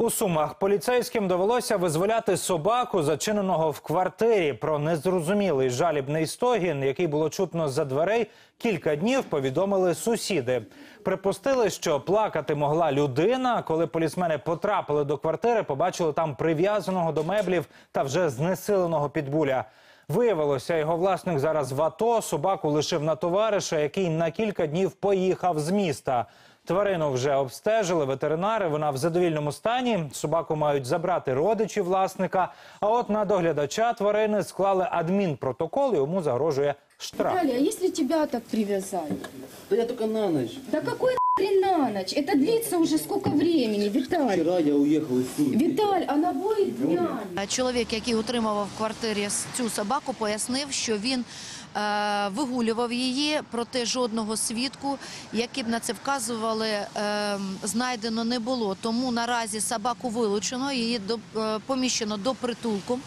У Сумах поліцейським довелося визволяти собаку, зачиненого в квартирі. Про незрозумілий жалібний стогін, який було чутно за дверей, кілька днів повідомили сусіди. Припустили, що плакати могла людина. Коли полісмени потрапили до квартири, побачили там прив'язаного до меблів та вже знесиленого підбуля. Виявилося, його власник зараз в АТО. Собаку лишив на товариша, який на кілька днів поїхав з міста. Тварину вже обстежили ветеринари. Вона в задовільному стані. Собаку мають забрати родичі власника. А от на доглядача тварини склали адмінпротокол. Йому загрожує штраф. Виталий, а если тебя так привязали? Да я только на ночь. Да какой нахрен на ночь? Это длится уже сколько времени, Виталь? Вчера я уехал из Сумы. Виталь, а на бой днями. Чоловік, який утримував в квартирі цю собаку, пояснив, що він е, вигулював її, проте жодного свідку, які б на це вказували, е, знайдено не було. Тому наразі собаку вилучено, її до, е, поміщено до притулку.